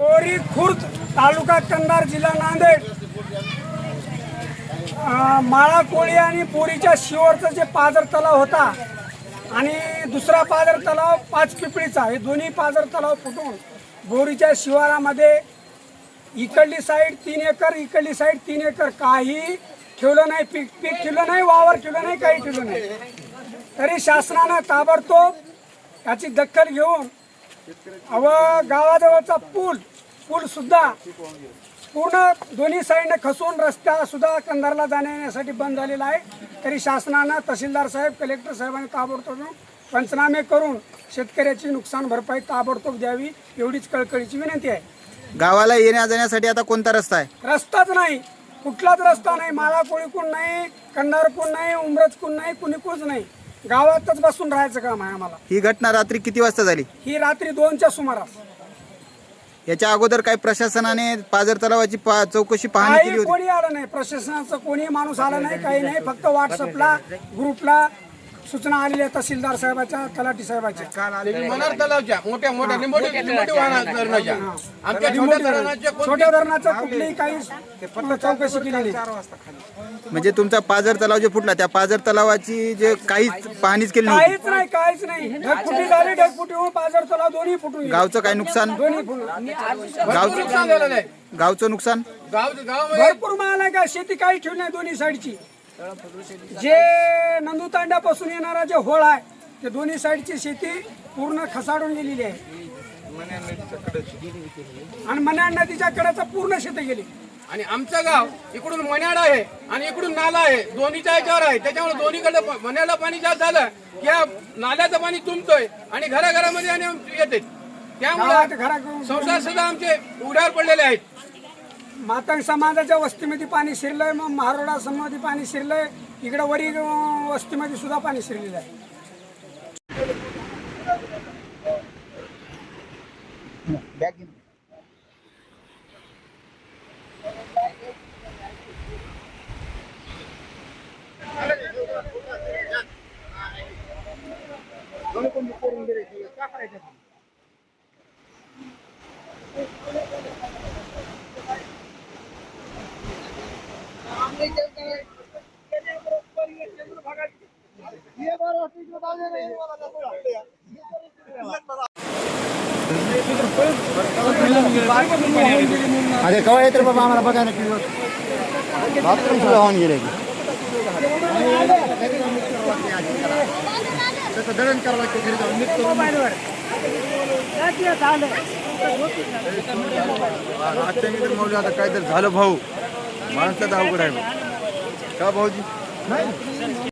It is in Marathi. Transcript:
कोरी खुर्द तालुका कंधार जिल्हा नांदेड. माळाकोळी माळा कोळी आणि पोरीच्या शिवरचा जे पाजर तलाव होता आणि दुसरा पाजर तलाव पाच पिपळीचा हे दोन्ही पाजर तलाव फुटून बोरीच्या शिवारामध्ये इकडली साईड तीन एकर इकडली साईड तीन एकर. काही ठेवलं नाही पीक पीक ठेवलं नाही वावर ठेवलं नाही काही ठेवलं नाही. तरी शासनानं ताबडतोब याची दखल घेऊन अव गावाजवळचा पूल पूल सुद्धा पूर्ण दोन्ही साईडने खसून रस्ता सुद्धा कंधारला जाण्या येण्यासाठी बंद झालेला आहे. तरी शासनानं तहसीलदार साहेब कलेक्टर साहेबांनी ताबडतोब पंचनामे करून शेतकऱ्याची नुकसान भरपाई ताबडतोब द्यावी एवढीच कळकळीची विनंती आहे. गावाला येण्या जाण्यासाठी आता कोणता रस्ता आहे? रस्ताच नाही. कुठलाच रस्ता नाही. माळा कोळीकून नाही कंधारकून नाही उमरजकून नाही कुणीकूच नाही. गावातच बसून राहायचं काम आहे आम्हाला. ही घटना रात्री किती वाजता झाली? ही रात्री दोनच्या सुमारास. याच्या अगोदर काही प्रशासनाने पाझर तलावाची पा- चौकशी पाहणी केली काही होती? कोणी आलं नाही. प्रशासनाचं कोणी माणूस आला नाही काही नाही. फक्त व्हॉट्सअपला ग्रुपला सूचना आलेल्या तहसीलदार साहेबाच्या तलाठी साहेबाच्या. मनार तलावच्या मोठ्या मोठ्या लिंबोटी लिंबोटी वाहना धरणाच्या आमच्या छोट्या धरणाच्या छोट्या धरणाचं कुठलीही काही चौकशी केलेली. म्हणजे तुमचा पाझर तलाव जो फुटला त्या पाझर तलावाची जे काहीच पाहणीच केली काहीच नाही काहीच नाही. ढगफुटी झाली ढगफुटी होऊन पाजर तलाव दोन्ही फुटून गेले. गावचं काय नुकसान? दोन्ही फुटून. भरपूर नुकसान गावचं नुकसान? गाव गावामध्ये भरपूर माल आहे का? शेती काही ठेवली नाही दोन्ही साईडची. जे नंदू तांड्यापासून येणारा जे होळ आहे ते दोन्ही साईडची शेती पूर्ण खसाडून गेलेली आहे. आणि मन्याड नदीच्या कडेचं पूर्ण शेती गेली. आणि आमचं गाव इकडून मण्याड आहे आणि इकडून नाला आहे. दोन्हीच्या याच्यावर आहे. त्याच्यामुळे दोन्हीकडे मण्याला पाणी जास्त झालं की या नाल्याचं पाणी तुंबतोय आणि घराघरामध्ये आणि येते. त्यामुळे संसार सुद्धा आमचे उड्यावर पडलेले आहेत. मातंग समाजाच्या वस्तीमध्ये पाणी शिरलंय मग महारोडा समाधी पाणी शिरलंय इकडे वरी वस्तीमध्ये सुद्धा पाणी शिरलेलं आहे. अरे कवा येत रे बाबा आम्हाला बघायला की बाथरूम सुद्धा होऊन गेले. की त्याचं दळण करावं लागते घरी जाऊन. निघतो करून आजच्या मी तर मौली आता काहीतरी झालं भाऊ. माणसाचं अवघड आहे. का भाऊजी?